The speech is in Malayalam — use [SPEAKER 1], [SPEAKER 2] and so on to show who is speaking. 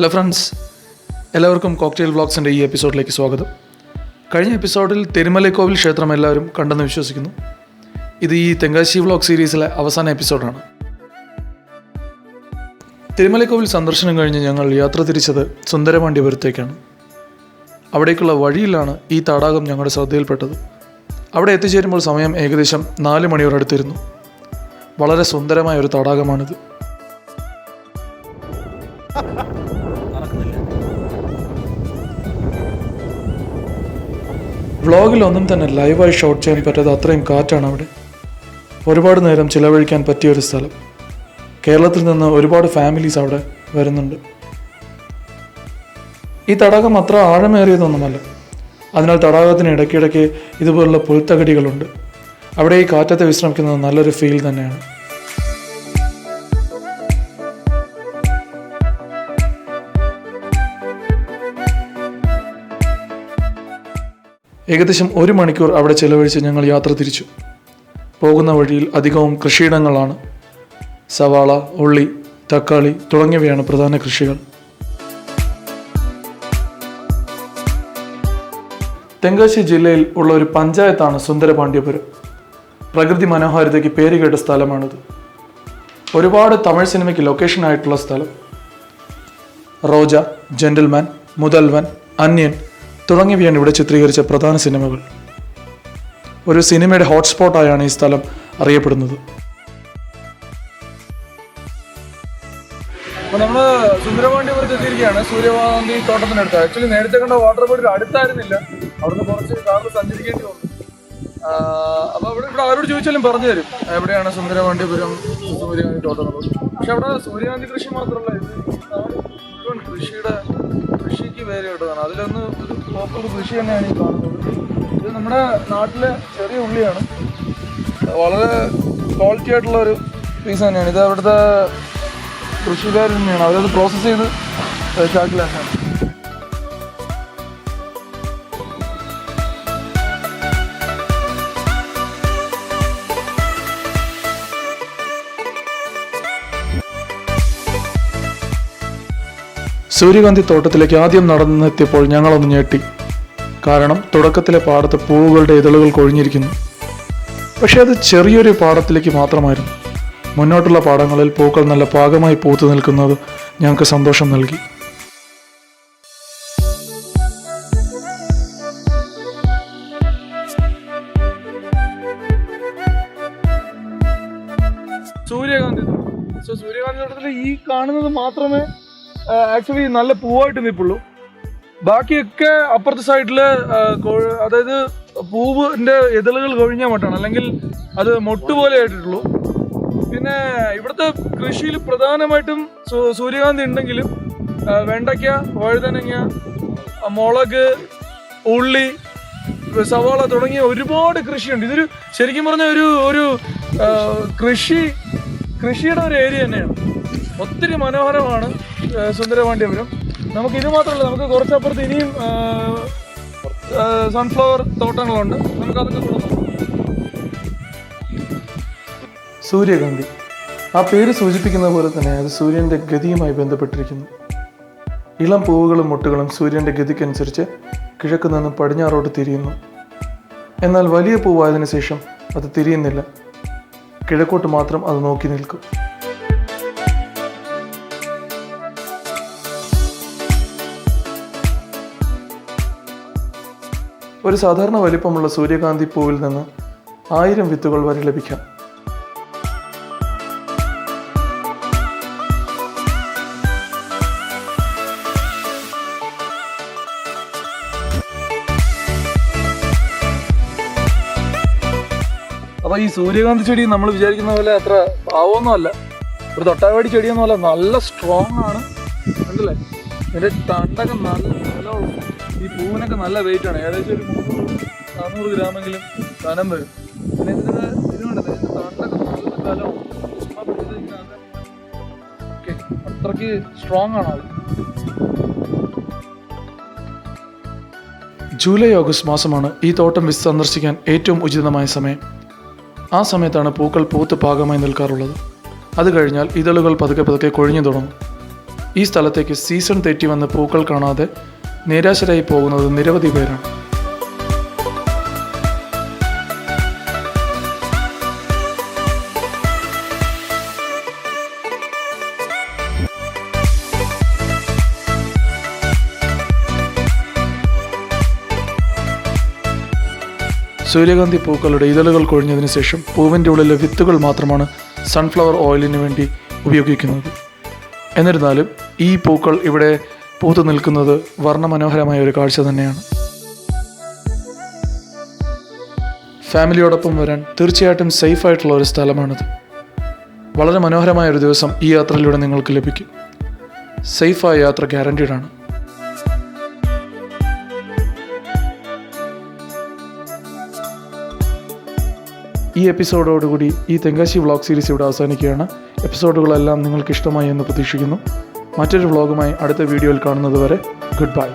[SPEAKER 1] ഹലോ ഫ്രണ്ട്സ് എല്ലാവർക്കും കോക്ടെയിൽ വ്ളോഗ്സിന്റെ ഈ എപ്പിസോഡിലേക്ക് സ്വാഗതം. കഴിഞ്ഞ എപ്പിസോഡിൽ തിരുമലക്കോവിൽ ക്ഷേത്രം എല്ലാവരും കണ്ടെന്ന് വിശ്വസിക്കുന്നു. ഇത് ഈ തെങ്കാശി വ്ളോഗ് സീരീസിലെ അവസാന എപ്പിസോഡാണ് തിരുമലക്കോവിൽ സന്ദർശനം കഴിഞ്ഞ് ഞങ്ങൾ യാത്ര തിരിച്ചത് സുന്ദരപാണ്ഡ്യപുരത്തേക്കാണ്. അവിടേക്കുള്ള വഴിയിലാണ് ഈ തടാകം ഞങ്ങളുടെ ശ്രദ്ധയിൽപ്പെട്ടത്. അവിടെ എത്തിച്ചേരുമ്പോൾ സമയം ഏകദേശം നാല് മണിയോടടുത്തിരുന്നു. വളരെ സുന്ദരമായ ഒരു തടാകമാണിത്. വ്ളോഗിൽ ഒന്നും തന്നെ ലൈവായി ഷോട്ട് ചെയ്യാൻ പറ്റാത്ത അത്രയും കാറ്റാണ് അവിടെ. ഒരുപാട് നേരം ചിലവഴിക്കാൻ പറ്റിയ ഒരു സ്ഥലം. കേരളത്തിൽ നിന്ന് ഒരുപാട് ഫാമിലീസ് അവിടെ വരുന്നുണ്ട്. ഈ തടാകം അത്ര ആഴമേറിയതൊന്നുമല്ല. അതിനാൽ തടാകത്തിന് ഇടയ്ക്കിടയ്ക്ക് ഇതുപോലുള്ള പുൽത്തകടികളുണ്ട്. അവിടെ ഈ കാറ്റത്തെ വിശ്രമിക്കുന്നത് നല്ലൊരു ഫീൽ തന്നെയാണ്. ഏകദേശം ഒരു മണിക്കൂർ അവിടെ ചെലവഴിച്ച് ഞങ്ങൾ യാത്ര തിരിച്ചു. പോകുന്ന വഴിയിൽ അധികവും കൃഷിയിടങ്ങളാണ്. സവാള ഉള്ളി തക്കാളി തുടങ്ങിയവയാണ് പ്രധാന കൃഷികൾ. തെങ്കാശി ജില്ലയിൽ ഉള്ള ഒരു പഞ്ചായത്താണ് സുന്ദരപാണ്ഡ്യപുരം. പ്രകൃതി മനോഹാരിതയ്ക്ക് പേരുകേട്ട സ്ഥലമാണിത്. ഒരുപാട് തമിഴ് സിനിമയ്ക്ക് ലൊക്കേഷൻ ആയിട്ടുള്ള സ്ഥലം. റോജ ജെന്റിൽമാൻ മുതൽവൻ അന്യൻ തുടങ്ങിയവയാണ് ഇവിടെ ചിത്രീകരിച്ച പ്രധാന സിനിമകൾ. ഒരു സിനിമയുടെ ഹോട്ട്സ്പോട്ടായാണ് ഈ സ്ഥലം അറിയപ്പെടുന്നത്.
[SPEAKER 2] നമ്മൾ സുന്ദരപാണ്ഡ്യപുരത്ത് എത്തിയിരിക്കുകയാണ്. സൂര്യകാന്തി തോട്ടത്തിനടുത്ത്. ആക്ച്വലി നേരത്തെ കണ്ട വാട്ടർ ബോഡി അടുത്തായിരുന്നില്ല. അവിടുന്ന് കുറച്ച് കാറിൽ സഞ്ചരിക്കേണ്ടി വന്നു. അപ്പോൾ അപ്പൊ അവിടെ ഇവിടെ ആരോട് ചോദിച്ചാലും പറഞ്ഞു തരും. എവിടെയാണ് സുന്ദരപാണ്ഡിപുരം സൂര്യകാന്തി തോട്ടം പക്ഷെ അവിടെ സൂര്യകാന്തി കൃഷി മാത്രമല്ല ഇത് കൃഷിയുടെ കൃഷിക്ക് പേര് കേട്ടതാണ്. അതിലൊന്ന് ഒരു പ്രോപ്പർ കൃഷി തന്നെയാണ് ഈ കാണുന്നത്. ഇത് നമ്മുടെ നാട്ടിലെ ചെറിയ ഉള്ളിയാണ്. വളരെ ക്വാളിറ്റി ആയിട്ടുള്ള ഒരു പീസ് തന്നെയാണ്. ഇത് അവിടുത്തെ കൃഷിക്കാർ തന്നെയാണ് അവരത് പ്രോസസ്സ് ചെയ്ത് ചാക്കിലാക്കാണ്
[SPEAKER 1] സൂര്യകാന്തി തോട്ടത്തിലേക്ക് ആദ്യം നടന്നെത്തിയപ്പോൾ ഞങ്ങളൊന്ന് ഞെട്ടി. കാരണം തുടക്കത്തിലെ പാടത്ത് പൂവുകളുടെ ഇതളുകൾ കൊഴിഞ്ഞിരിക്കുന്നു. പക്ഷേ അത് ചെറിയൊരു പാടത്തിലേക്ക് മാത്രമായിരുന്നു. മുന്നോട്ടുള്ള പാടങ്ങളിൽ പൂക്കൾ നല്ല പാകമായി പൂത്തു നിൽക്കുന്നത് ഞങ്ങൾക്ക് സന്തോഷം നൽകി.
[SPEAKER 2] സൂര്യകാന്തി. സൂര്യകാന്തി ഈ കാണുന്നത് മാത്രമേ ആക്ച്വലി നല്ല പൂവായിട്ട് നിൽപ്പുള്ളൂ. ബാക്കിയൊക്കെ അപ്പുറത്തെ സൈഡിൽ അതായത് പൂവിന്റെ ഇതളുകൾ കഴിഞ്ഞാൽ മട്ടാണ്. അല്ലെങ്കിൽ അത് മൊട്ട് പോലെ ആയിട്ടുള്ളൂ. പിന്നെ ഇവിടുത്തെ കൃഷിയിൽ പ്രധാനമായിട്ടും സൂര്യകാന്തി ഉണ്ടെങ്കിലും വെണ്ടയ്ക്ക വഴുതനങ്ങ മുളക് ഉള്ളി സവാള തുടങ്ങിയ ഒരുപാട് കൃഷിയുണ്ട്. ഇതൊരു ശരിക്കും പറഞ്ഞ ഒരു ഒരു കൃഷി കൃഷിയുടെ ഒരു ഏരിയ തന്നെയാണ്. ഒത്തിരി മനോഹരമാണ് സുന്ദരപാണ്ഡ്യപുരം. നമുക്ക് ഇത് മാത്രമല്ല നമുക്ക് കുറച്ചപ്പുറത്ത് ഇനിയും സൺഫ്ലവർ തോട്ടങ്ങളുണ്ട്. നമുക്ക് അതൊക്കെ കൊടുക്കാം
[SPEAKER 1] സൂര്യകാന്തി. ആ പേര് സൂചിപ്പിക്കുന്ന പോലെ തന്നെ അത് സൂര്യന്റെ ഗതിയുമായി ബന്ധപ്പെട്ടിരിക്കുന്നു. ഇളം പൂവുകളും മുട്ടുകളും സൂര്യന്റെ ഗതിക്കനുസരിച്ച് കിഴക്ക് നിന്ന് പടിഞ്ഞാറോട്ട് തിരിയുന്നു. എന്നാൽ വലിയ പൂവായതിനു ശേഷം അത് തിരിയുന്നില്ല. കിഴക്കോട്ട് മാത്രം അത് നോക്കി നിൽക്കും. ഒരു സാധാരണ വലിപ്പമുള്ള സൂര്യകാന്തി പൂവിൽ നിന്ന് ആയിരം വിത്തുകൾ വരെ ലഭിക്കാം.
[SPEAKER 2] അപ്പൊ ഈ സൂര്യകാന്തി ചെടി നമ്മൾ വിചാരിക്കുന്ന പോലെ അത്ര പാവമൊന്നും അല്ല. ഒരു തൊട്ടാവാടി ചെടിയൊന്നും അല്ല. നല്ല സ്ട്രോങ് ആണ്. കണ്ടില്ലേ? ഇതിന്റെ തണ്ടൊക്കെ നല്ല ബലമുള്ളൂ ഈ പൂവിനൊക്കെ നല്ല വെയിറ്റ് ആണ്. ഏകദേശം ഒരു നാനൂറ് ഗ്രാമെങ്കിലും കനം വരും. പിന്നെ ഇതിന്റെ ഇത് കണ്ടത് ഇതിന്റെ തണ്ടൊക്കെ നല്ല ബലമാണ് ചുമ്മാ പിടിച്ച് കഴിഞ്ഞാൽ അത് ഓക്കെ അത്രയ്ക്ക് സ്ട്രോങ് ആണ് അത്?
[SPEAKER 1] ജൂലൈ ഓഗസ്റ്റ് മാസമാണ് ഈ തോട്ടം വിസ് സന്ദർശിക്കാൻ ഏറ്റവും ഉചിതമായ സമയം. ആ സമയത്താണ് പൂക്കൾ പൂത്ത് പാകമായി നിൽക്കാറുള്ളത്. അത് കഴിഞ്ഞാൽ ഇതളുകൾ പതുക്കെ പതുക്കെ കൊഴിഞ്ഞു തുടങ്ങും. ഈ സ്ഥലത്തേക്ക് സീസൺ തെറ്റി വന്ന് പൂക്കൾ കാണാതെ നിരാശരായി പോകുന്നത് നിരവധി പേരാണ്. സൂര്യകാന്തി പൂക്കളുടെ ഇതളുകൾ കൊഴിഞ്ഞതിന് ശേഷം പൂവിന്റെ ഉള്ളിലെ വിത്തുകൾ മാത്രമാണ് സൺഫ്ലവർ ഓയിലിന് വേണ്ടി ഉപയോഗിക്കുന്നത്. എന്നിരുന്നാലും ഈ പൂക്കൾ ഇവിടെ പൂത്തു നിൽക്കുന്നത് വർണമനോഹരമായ ഒരു കാഴ്ച തന്നെയാണ്. ഫാമിലിയോടൊപ്പം വരാൻ തീർച്ചയായിട്ടും സേഫ് ആയിട്ടുള്ള ഒരു സ്ഥലമാണിത്. വളരെ മനോഹരമായ ഒരു ദിവസം ഈ യാത്രയിലൂടെ നിങ്ങൾക്ക് ലഭിക്കും. സേഫായ യാത്ര ഗ്യാരണ്ടീഡ് ആണ്. ഈ എപ്പിസോഡോടുകൂടി ഈ തെങ്കാശി വ്ളോഗ് സീരീസ് ഇവിടെ അവസാനിക്കുകയാണ്. എപ്പിസോഡുകളെല്ലാം നിങ്ങൾക്ക് ഇഷ്ടമായി എന്ന് പ്രതീക്ഷിക്കുന്നു. മറ്റൊരു വ്ളോഗുമായി അടുത്ത വീഡിയോയിൽ കാണുന്നത് വരെ ഗുഡ് ബൈ